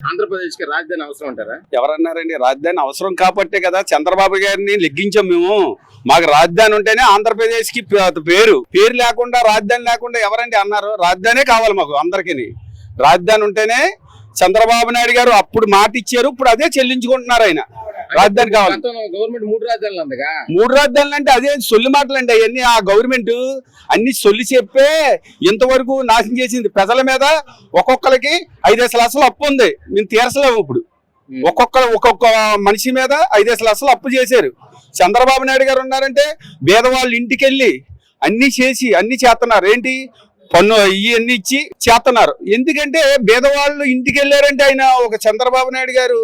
ఆంధ్రప్రదేశ్కి రాజధాని అవసరం అంటారా? ఎవరన్నారండి? రాజధాని అవసరం కాబట్టే కదా చంద్రబాబు గారిని లెగ్గించాం మేము. మాకు రాజధాని ఉంటేనే ఆంధ్రప్రదేశ్కి పేరు. పేరు లేకుండా రాజధాని లేకుండా ఎవరండి అన్నారు? రాజధానే కావాలి మాకు అందరికీ రాజధాని ఉంటేనే చంద్రబాబు నాయుడు గారు అప్పుడు మాట ఇచ్చారు ఇప్పుడు అదే చెల్లించుకుంటున్నారు ఆయన. రాజధాని కావాలి. గవర్నమెంట్ మూడు రాజధానులు ఉందిగా. మూడు రాజధానులు అంటే అదే సొల్లి మాటలు అండి అవన్నీ. ఆ గవర్నమెంట్ అన్ని సొల్లి చెప్పే ఇంతవరకు నాశనం చేసింది ప్రజల మీద ఒక్కొక్కరికి ఐదేసి లక్షలు అప్పు ఉంది. మేము తీర్చలేము ఇప్పుడు. ఒక్కొక్క ఒక్కొక్క మనిషి మీద ఐదేసి లక్షలు అప్పు చేశారు. చంద్రబాబు నాయుడు గారు ఉన్నారంటే పేదవాళ్ళ ఇంటికి వెళ్ళి అన్ని చేసి అన్ని చేస్తున్నారు. ఏంటి? పన్ను ఇవన్నీ ఇచ్చి చేస్తున్నారు. ఎందుకంటే పేదవాళ్ళు ఇంటికి వెళ్ళారంటే ఆయన ఒక చంద్రబాబు నాయుడు గారు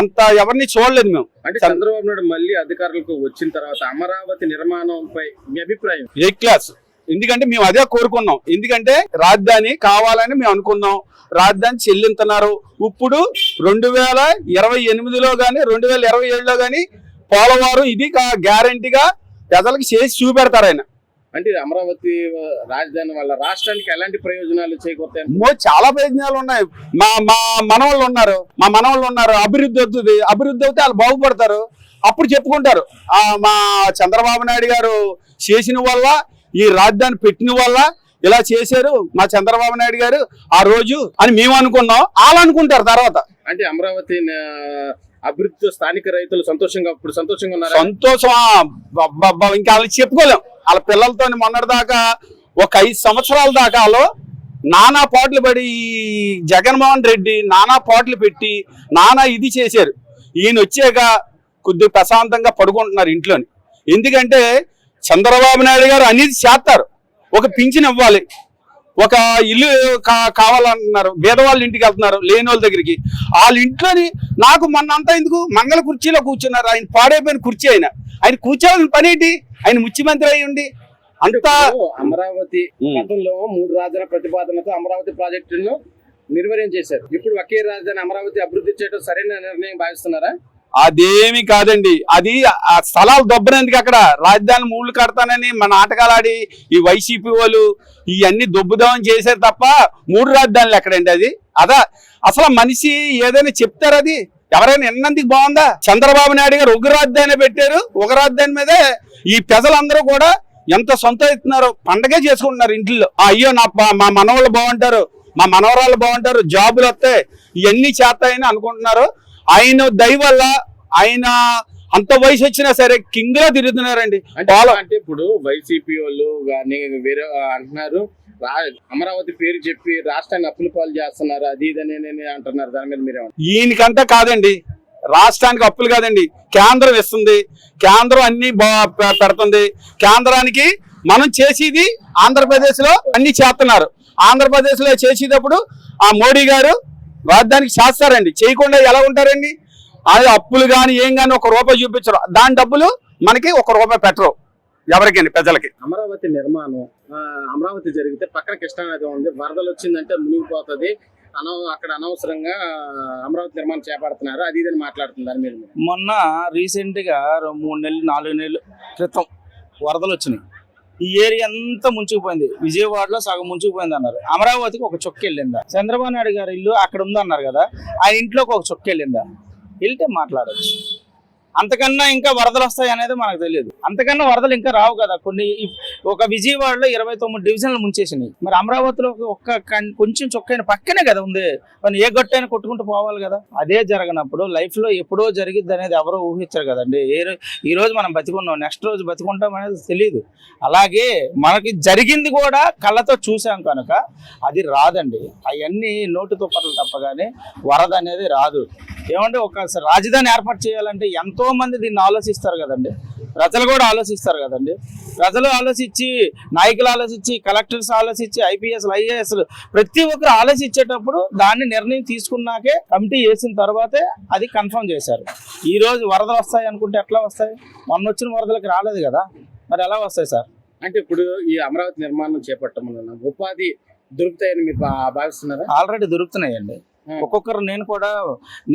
అంత ఎవరిని చూడలేదు మేము. అంటే చంద్రబాబు నాయుడు మళ్ళీ అధికారులకు వచ్చిన తర్వాత అమరావతి నిర్మాణంపై మీ అభిప్రాయం? ఏ క్లాస్? ఎందుకంటే మేము అదే కోరుకున్నాం. ఎందుకంటే రాజధాని కావాలని మేము అనుకున్నాం. రాజధాని చెల్లింతున్నారు ఇప్పుడు రెండు వేల ఇరవై ఎనిమిదిలో కానీ రెండు వేల ఇరవై ఏడులో కానీ పోలవరం ఇది గ్యారంటీగా ప్రజలకు చేసి చూపెడతారు ఆయన. అంటే అమరావతి రాజధాని వల్ల రాష్ట్రానికి ఎలాంటి ప్రయోజనాలు చేకూరుతాయి? చాలా ప్రయోజనాలు ఉన్నాయి. మా మా మనవాళ్ళు ఉన్నారు. మా మనవాళ్ళు ఉన్నారు. అభివృద్ధి అవుతుంది. అభివృద్ధి అవుతే వాళ్ళు బాగుపడతారు. అప్పుడు చెప్పుకుంటారు. ఆ మా చంద్రబాబు నాయుడు గారు చేసిన వల్ల ఈ రాజధాని పెట్టిన వల్ల ఇలా చేశారు. మా చంద్రబాబు నాయుడు గారు ఆ రోజు అని మేము అనుకున్నాం. వాళ్ళు అనుకుంటారు తర్వాత. అంటే అమరావతి అభివృద్ధితో స్థానిక రైతులు సంతోషంగా ఇప్పుడు సంతోషంగా ఉన్నారు? సంతోషం ఇంకా వాళ్ళకి చెప్పుకోలేం. వాళ్ళ పిల్లలతో మొన్నటి దాకా ఒక ఐదు సంవత్సరాల దాకాలో నానా పాటలు పడి జగన్మోహన్ రెడ్డి నానా పాటలు పెట్టి నానా ఇది చేశారు. ఈయన వచ్చాక కొద్ది ప్రశాంతంగా పడుకుంటున్నారు ఇంట్లోని. ఎందుకంటే చంద్రబాబు నాయుడు గారు అనేది చేస్తారు. ఒక పింఛన్ ఇవ్వాలి. ఒక ఇల్లు కా- కావాలంటున్నారు పేదవాళ్ళ ఇంటికి వెళ్తున్నారు లేని వాళ్ళ దగ్గరికి. వాళ్ళ ఇంట్లోని నాకు మొన్న అంతా ఎందుకు మంగళ కుర్చీలో కూర్చున్నారు. ఆయన పాడైపోయిన కుర్చీ ఆయన. ఆయన కూర్చోవాలని పనేంటి? ఆయన ముఖ్యమంత్రి అయి ఉండి అంతా అమరావతి. గతంలో మూడు రాజధాని ప్రతిపాదనతో అమరావతి ప్రాజెక్టును నిర్వహణ చేశారు. ఇప్పుడు ఒకే రాజధాని అమరావతి అభివృద్ధి చేయడం సరైన నిర్ణయం భావిస్తున్నారా? అదేమి కాదండి. అది ఆ స్థలాలు దొబ్బనందుకు అక్కడ రాజధాని మూడు కడతానని మన నాటకాలు ఆడి ఈ వైసీపీ వాళ్ళు ఇవన్నీ దొబ్బుదామని చేశారు తప్ప మూడు రాజధానులు ఎక్కడండి అది? అదా అసలు మనిషి ఏదైనా చెప్తారు అది? ఎవరైనా ఎన్నందుకు బాగుందా? చంద్రబాబు నాయుడు గారు ఒక రాజధాని పెట్టారు ఒక రాజధాని మీదే ఈ ప్రజలందరూ కూడా ఎంత సంతోషిస్తున్నారు పండగే చేసుకుంటున్నారు ఇంట్లో. ఆ, అయ్యో నా మా మనవాళ్ళు బాగుంటారు మా మనవరాళ్ళు బాగుంటారు జాబులు వస్తాయి ఇవన్నీ చేస్తాయని అనుకుంటున్నారు. ఆయన దయ వల్ల ఆయన అంత వయసు వచ్చినా సరే కింగ్గా తిరుగుతున్నారండి. అంటే ఇప్పుడు వైసీపీ వాళ్ళు కానీ వేరే అంటున్నారు. అమరావతి పేరు చెప్పి రాష్ట్రాన్ని అప్పుల పాలు చేస్తున్నారు అది ఇదని అంటున్నారు. దాని మీద మీరేమంటారు ఈయనకంటే కాదండి రాష్ట్రానికి అప్పులు కాదండి. కేంద్రం ఇస్తుంది కేంద్రం అన్ని బా- పె- పెడుతుంది. కేంద్రానికి మనం చేసేది ఆంధ్రప్రదేశ్లో అన్ని చేస్తున్నారు. ఆంధ్రప్రదేశ్లో చేసేటప్పుడు ఆ మోడీ గారు రాజధానికి చేస్తారండి. చేయకుండా ఎలా ఉంటారండి? అది అప్పులు కానీ ఏం కానీ ఒక రూపాయి చూపించరు. దాని డబ్బులు మనకి ఒక రూపాయి పెట్టరు. ఎవరికైనా ప్రజలకి. అమరావతి నిర్మాణం అమరావతి జరిగితే పక్కన కృష్ణానది ఉంది. వరదలు వచ్చిందంటే మునిగిపోతుంది. అన అక్కడ అనవసరంగా అమరావతి నిర్మాణం చేపడుతున్నారు. అది ఇదని మాట్లాడుతున్నారు మీరు మొన్న రీసెంట్గా రె- మూడు నెలలు నాలుగు నెలలు క్రితం వరదలు వచ్చినాయి. ఈ ఏరియా అంతా ముంచుకుపోయింది విజయవాడలో సగం ముంచుకుపోయింది అన్నారు. అమరావతికి ఒక చొక్క వెళ్ళిందా? చంద్రబాబు నాయుడు గారి ఇల్లు అక్కడ ఉంది అన్నారు కదా ఆ ఇంట్లోకి ఒక చొక్క వెళ్ళిందా? వెళ్తే మాట్లాడచ్చు. అంతకన్నా ఇంకా వరదలు వస్తాయి అనేది మనకు తెలియదు. అంతకన్నా వరదలు ఇంకా రావు కదా. కొన్ని ఒక విజయవాడలో ఇరవై తొమ్మిది డివిజన్లు ముంచేసినాయి. మరి అమరావతిలో ఒక్క కొంచెం చొక్కైన పక్కనే కదా ఉంది. మనం ఏ గట్టైనా కొట్టుకుంటూ పోవాలి కదా. అదే జరగనప్పుడు లైఫ్లో ఎప్పుడో జరిగిద్ది అనేది ఎవరో ఊహించరు కదండి. ఏ ఈ రోజు మనం బతికున్నాం నెక్స్ట్ రోజు బతికుంటాం అనేది తెలియదు అలాగే మనకి జరిగింది కూడా కళ్ళతో చూసాం కనుక అది రాదండి. అవన్నీ నోటితో తుప్పలు తప్ప కానీ వరద అనేది రాదు. ఏమంటే ఒక రాజధాని ఏర్పాటు చేయాలంటే ఎంతో మంది దీన్ని ఆలోచిస్తారు కదండి. ప్రజలు కూడా ఆలోచిస్తారు కదండి. ప్రజలు ఆలోచించి నాయకులు ఆలోచించి కలెక్టర్స్ ఆలోచించి ఐపీఎస్ ఐఏఎస్ ప్రతి ఒక్కరు ఆలోచించేటప్పుడు దాన్ని నిర్ణయం తీసుకున్నాకే కమిటీ వేసిన తర్వాతే అది కన్ఫర్మ్ చేశారు. ఈ రోజు వరదలు వస్తాయి అనుకుంటే ఎట్లా వస్తాయి? మొన్న వచ్చిన వరదలకి రాలేదు కదా. మరి ఎలా వస్తాయి సార్? అంటే ఇప్పుడు ఈ అమరావతి నిర్మాణం చేపట్టడం ఉపాధి దొరుకుతాయని మీరు భావిస్తున్నారా? ఆల్రెడీ దొరుకుతున్నాయండి. ఒక్కొక్కరు నేను కూడా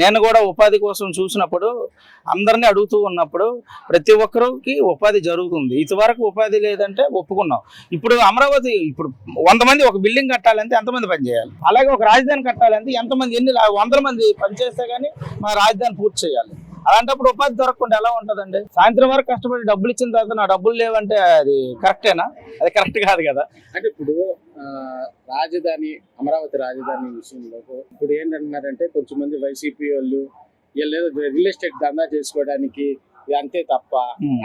నేను కూడా ఉపాధి కోసం చూసినప్పుడు అందరినీ అడుగుతూ ఉన్నప్పుడు ప్రతి ఒక్కరికి ఉపాధి జరుగుతుంది. ఇంతవరకు ఉపాధి లేదంటే ఒప్పుకున్నాం. ఇప్పుడు అమరావతి ఇప్పుడు వంద మంది ఒక బిల్డింగ్ కట్టాలంటే ఎంతమంది పని చేయాలి? అలాగే ఒక రాజధాని కట్టాలంటే ఎంతమంది ఎన్ని వందల మంది పని చేస్తే కానీ మా రాజధాని పూర్తి చేయాలి. అలాంటప్పుడు ఉపాధి దొరకకుండా ఎలా ఉంటుందండి? సాయంత్రం వరకు కష్టపడి డబ్బులు ఇచ్చిన తర్వాత నా డబ్బులు లేవంటే అది కరెక్టేనా? అది కరెక్ట్ కాదు కదా. అంటే ఇప్పుడు రాజధాని అమరావతి రాజధాని విషయంలో ఇప్పుడు ఏంటంటున్నారంటే కొంచెం మంది వైసీపీ వాళ్ళు వీళ్ళు రియల్ ఎస్టేట్ దందా చేసుకోవడానికి అంతే తప్ప.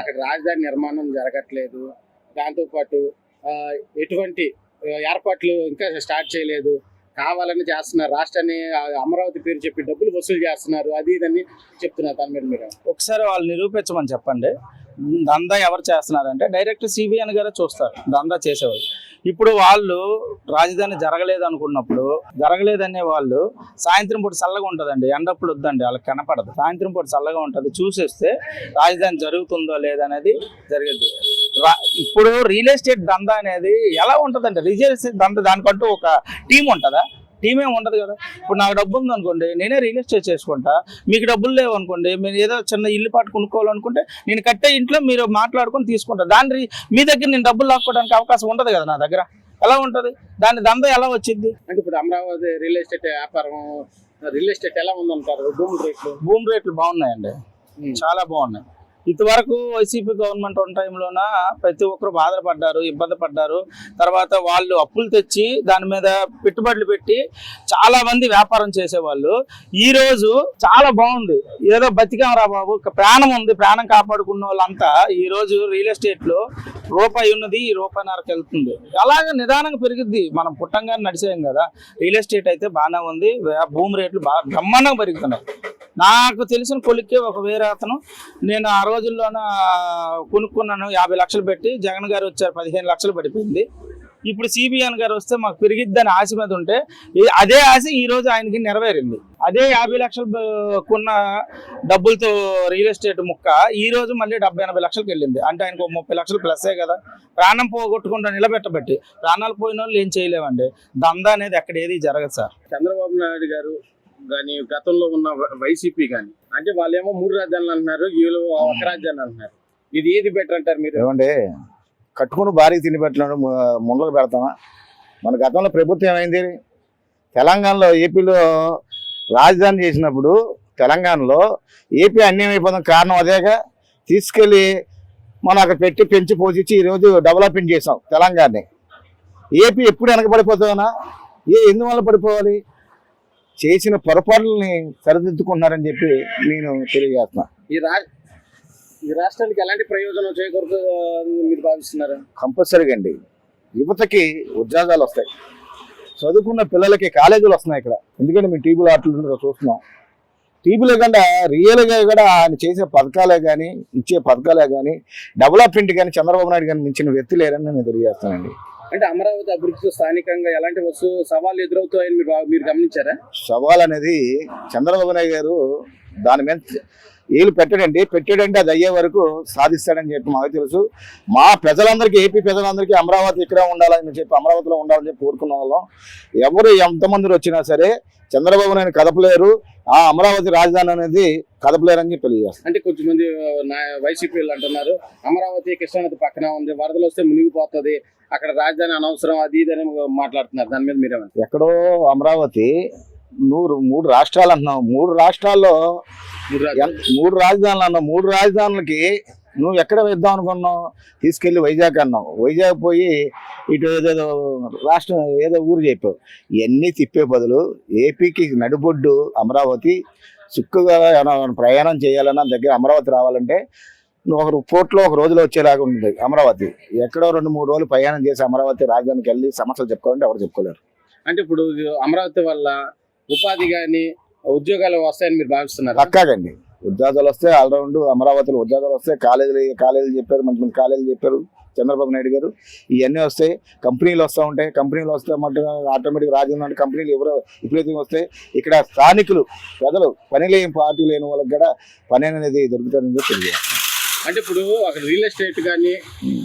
అక్కడ రాజధాని నిర్మాణం జరగట్లేదు. దాంతో పాటు ఆ, ఎటువంటి ఏర్పాట్లు ఇంకా స్టార్ట్ చేయలేదు. కావాలని చేస్తున్నారు. రాష్ట్రాన్ని అమరావతి పేరు చెప్పి డబ్బులు వసూలు చేస్తున్నారు. అది ఇదని చెప్తున్నారు దాని మీద మీరు. ఒకసారి వాళ్ళు నిరూపించమని చెప్పండి. దందా ఎవరు చేస్తున్నారంటే డైరెక్ట్ సిబిఎన్ గారే చూస్తారు. దందా చేసేవాళ్ళు. ఇప్పుడు వాళ్ళు రాజధాని జరగలేదు అనుకున్నప్పుడు జరగలేదనే వాళ్ళు సాయంత్రం పూట చల్లగా ఉంటుందండి. ఎండప్పుడు వద్దండి. వాళ్ళకి కనపడదు. సాయంత్రం పూట చల్లగా ఉంటుంది. చూసేస్తే రాజధాని జరుగుతుందో లేదనేది జరిగేది. ఇప్పుడు రియల్ ఎస్టేట్ దందా అనేది ఎలా ఉంటుందంటే రియల్ ఎస్టేట్ దందా దానికంటూ ఒక టీం ఉంటుందా? టీం ఏమి ఉండదు కదా. ఇప్పుడు నాకు డబ్బు ఉంది అనుకోండి నేనే రియల్ ఎస్టేట్ చేసుకుంటా. మీకు డబ్బులు లేవు అనుకోండి మీరు ఏదో చిన్న ఇల్లు పాటు కొనుక్కోవాలనుకుంటే నేను కట్టే ఇంట్లో మీరు మాట్లాడుకొని తీసుకుంటా. దాని మీ దగ్గర నేను డబ్బులు లాక్కోవడానికి అవకాశం ఉండదు కదా నా దగ్గర. ఎలా ఉంటది? దాని దంద ఎలా వచ్చింది? అంటే ఇప్పుడు అమరావతి రియల్ ఎస్టేట్ వ్యాపారం రియల్ ఎస్టేట్ ఎలా ఉందంటారు? భూముల రేట్లు? భూమి రేట్లు బాగున్నాయండి. చాలా బాగున్నాయి. ఇంతవరకు వైసీపీ గవర్నమెంట్ ఉన్న టైంలోన ప్రతి ఒక్కరు బాధపడ్డారు ఇబ్బంది పడ్డారు. తర్వాత వాళ్ళు అప్పులు తెచ్చి దాని మీద పెట్టుబడులు పెట్టి చాలా మంది వ్యాపారం చేసేవాళ్ళు. ఈ రోజు చాలా బాగుంది. ఏదో బతికాం రా బాబు. ప్రాణం ఉంది. ప్రాణం కాపాడుకున్న వాళ్ళంతా ఈ రోజు రియల్ ఎస్టేట్లో రూపాయి ఉన్నది ఈ రూపాయిన్నరకు వెళ్తుంది. అలాగే నిదానంగా పెరిగిద్ది. మనం పుట్టంగానే నడిచేయం కదా. రియల్ ఎస్టేట్ అయితే బాగానే ఉంది. భూమి రేట్లు బాగా బ్రహ్మాండంగా పెరుగుతున్నాయి. నాకు తెలిసిన కొలిక్కే ఒక వేరే అతను. నేను ఆ రోజుల్లోన కొనుక్కున్నాను యాభై లక్షలు పెట్టి. జగన్ గారు వచ్చారు పదిహేను లక్షలు పడిపోయింది. ఇప్పుడు సిబిఎన్ గారు వస్తే మాకు పెరిగిద్దని ఆశ మీద ఉంటే ఈ- అదే ఆశ ఈ రోజు ఆయనకి నెరవేరింది. అదే యాభై లక్షలు కొన్న డబ్బులతో రియల్ ఎస్టేట్ ముక్క ఈ రోజు మళ్ళీ డెబ్బై ఎనభై లక్షలకు వెళ్ళింది. అంటే ఆయనకు ఒక ముప్పై లక్షలు ప్లస్సే కదా. ప్రాణం పోగొట్టుకుంటూ నిలబెట్టబట్టి. ప్రాణాలు పోయిన వాళ్ళు ఏం చేయలేమండి. దందా అనేది ఎక్కడ ఏది జరగదు సార్. చంద్రబాబు నాయుడు గారు కానీ గతంలో ఉన్న వైసీపీ కానీ అంటే వాళ్ళేమో మూడు రాజధానులు అంటున్నారు వీళ్ళు ఒక రాజధాని అంటున్నారు. ఇది ఏది బెటర్ అంటారు మీరు? ఏమండి కట్టుకుని భారీ తిని పెట్టినాడు ముండలు పెడతామా? మన గతంలో ప్రభుత్వం ఏమైంది? తెలంగాణలో ఏపీలో రాజధాని చేసినప్పుడు తెలంగాణలో ఏపీ అన్యాయం అయిపోవడం కారణం అదేగా తీసుకెళ్ళి మనం అక్కడ పెట్టి పెంచి పోషించి ఈరోజు డెవలప్మెంట్ చేసాం తెలంగాణని. ఏపీ ఎప్పుడు వెనకబడిపోతుందనా ఏ ఎందువల్ల పడిపోవాలి? చేసిన పొరపాట్లని సరిదిద్దుకుంటున్నారని చెప్పి నేను తెలియజేస్తున్నా. ఈ రా ఈ రాష్ట్రానికి ఎలాంటి ప్రయోజనం చేకూరుతూ మీరు భావిస్తున్నారు? కంపల్సరీగా అండి. యువతకి ఉద్యోగాలు వస్తాయి. చదువుకున్న పిల్లలకి కాలేజీలు వస్తున్నాయి ఇక్కడ. ఎందుకంటే మేము టీవీలో ఆటలు చూస్తున్నాం. టీవీలో కన్నా రియల్గా కూడా ఆయన చేసే పథకాలే కానీ ఇచ్చే పథకాలే కానీ డెవలప్మెంట్ కానీ చంద్రబాబు నాయుడు కానీ మించిన వ్యక్తి లేరని నేను తెలియజేస్తానండి అంటే అమరావతి అభివృద్ధితో స్థానికంగా ఎలాంటి వస్తువు సవాళ్ళు ఎదురవుతాయని మీరు మీరు గమనించారా? సవాల్ అనేది చంద్రబాబు నాయుడు గారు దాని మీద ఏళ్ళు పెట్టడండి. పెట్టాడంటే అది అయ్యే వరకు సాధిస్తాడని చెప్పి మాకు తెలుసు. మా ప్రజలందరికీ ఏపీ ప్రజలందరికీ అమరావతి ఇక్కడే ఉండాలని చెప్పి అమరావతిలో ఉండాలని చెప్పి కోరుకున్న వాళ్ళం. ఎవరు ఎంతమంది వచ్చినా సరే చంద్రబాబు నాయుడు కదపలేరు. ఆ అమరావతి రాజధాని అనేది కదపలేరని చెప్పి తెలియజేస్తాను అంటే కొంచెం మంది వైసీపీ వాళ్ళు అంటున్నారు అమరావతి కృష్ణానది పక్కన ఉంది వరదలు వస్తే మునిగిపోతుంది అక్కడ రాజధాని అనవసరం అది ఇది అని మాట్లాడుతున్నారు. దాని మీద మీరేమంటారు? ఎక్కడో అమరావతి నూరు మూడు రాష్ట్రాలు అంటున్నావు. మూడు రాష్ట్రాల్లో మూడు రాజధానులు. అన్నావు. మూడు రాజధానులకి నువ్వు ఎక్కడ వేద్దాం అనుకున్నావు? తీసుకెళ్ళి వైజాగ్ అన్నావు. వైజాగ్ పోయి ఇటు ఏదేదో రాష్ట్రం ఏదో ఊరు చెప్పావు. ఇవన్నీ తిప్పే బదులు ఏపీకి నడిబొడ్డు అమరావతి ఏమైనా ప్రయాణం చేయాలన్నా దగ్గర అమరావతి రావాలంటే నువ్వు ఒక పోర్ట్లో ఒక రోజులో వచ్చేలాగా ఉంటుంది అమరావతి. ఎక్కడో రెండు మూడు రోజులు ప్రయాణం చేసి అమరావతి రాజధానికి వెళ్ళి సమస్యలు చెప్పుకోవాలంటే ఎవరు చెప్పుకోలేరు. అంటే ఇప్పుడు అమరావతి వల్ల ఉపాధి కానీ ఉద్యోగాలు వస్తాయని మీరు భావిస్తున్నారు. పక్కాగండి. ఉద్యోగాలు వస్తే ఆల్రౌండ్ అమరావతిలో ఉద్యోగాలు వస్తే కాలేజీలు కాలేజీలు చెప్పారు మంచి మంచి కాలేజీలు చెప్పారు చంద్రబాబు నాయుడు గారు. ఇవన్నీ వస్తాయి కంపెనీలు వస్తూ ఉంటాయి. కంపెనీలు వస్తే మటుకు ఆటోమేటిక్ అంటే కంపెనీలు ఎవరు విపరీతంగా వస్తాయి ఇక్కడ స్థానికులు ప్రజలు పని లేని పార్టీ లేని వాళ్ళకి కూడా పని అనేది దొరుకుతుందని చెప్పి తెలియజేస్తాను అంటే ఇప్పుడు అక్కడ రియల్ ఎస్టేట్ కానీ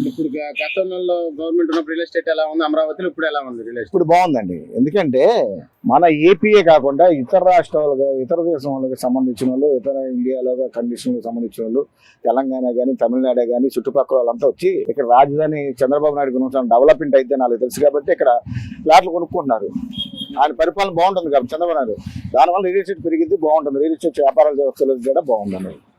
ఇప్పుడు గతంలో గవర్నమెంట్ ఉన్నప్పుడు రియల్ ఎస్టేట్ ఎలా ఉంది? అమరావతిలో ఇప్పుడు ఎలా ఉంది రియల్ ఎస్టేట్ ఇప్పుడు బాగుందండి. ఎందుకంటే మన ఏపీఏ కాకుండా ఇతర రాష్ట్రాలకు ఇతర దేశం వాళ్ళకి సంబంధించిన వాళ్ళు ఇతర ఇండియాలో కండిషన్లకు సంబంధించిన వాళ్ళు తెలంగాణ కానీ తమిళనాడు కానీ చుట్టుపక్కల వాళ్ళంతా వచ్చి ఇక్కడ రాజధాని చంద్రబాబు నాయుడు గురించి డెవలప్మెంట్ అయితే నాకు తెలుసు కాబట్టి ఇక్కడ ఫ్లాట్లు కొనుక్కుంటున్నారు. ఆయన పరిపాలన బాగుంటుంది కాబట్టి చంద్రబాబు నాయుడు. దానివల్ల రియల్ ఎస్టేట్ పెరిగింది బాగుంటుంది. రియల్ ఎస్టేట్ వ్యాపారాలు వ్యవస్థలు కూడా బాగుంటుంది